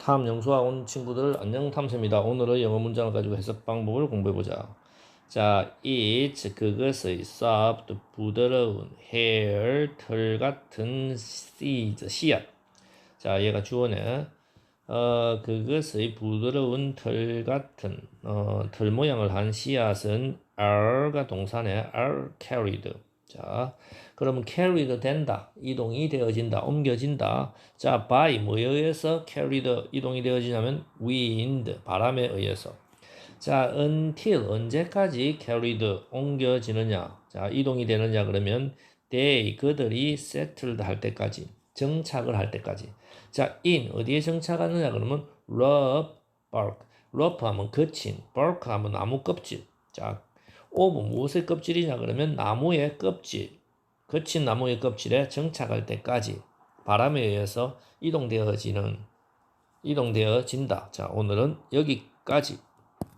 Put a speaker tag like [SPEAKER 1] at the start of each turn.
[SPEAKER 1] 탐 영수학 온 친구들 안녕 탐쌤입니다. 오늘은 영어 문장을 가지고 해석 방법을 공부해 보자. 자, it 그것의 soft 부드러운 hair 털 같은 seed 씨앗. 자, 얘가 주어네. 어, 그것의 부드러운 털 같은 어, 털 모양을 한 씨앗은 are가 동사네. are carried. 자, 그러면 carried 된다. 이동이 되어진다. 옮겨진다. 자, by 뭐에 의해서 carried 이동이 되어지냐면 wind 바람에 의해서. 자, until 언제까지 carried 옮겨지느냐? 자, 이동이 되느냐 그러면 they 그들이 settled 할 때까지 정착을 할 때까지. 자, in 어디에 정착하느냐 그러면 rough bark. rough 하면 거친, bark 하면 나무 껍질. 자, 오브 무엇의 껍질이냐 그러면 나무의 껍질. 거친 나무의 껍질에 정착할 때까지 바람에 의해서 이동되어지는 이동되어진다. 자, 오늘은 여기까지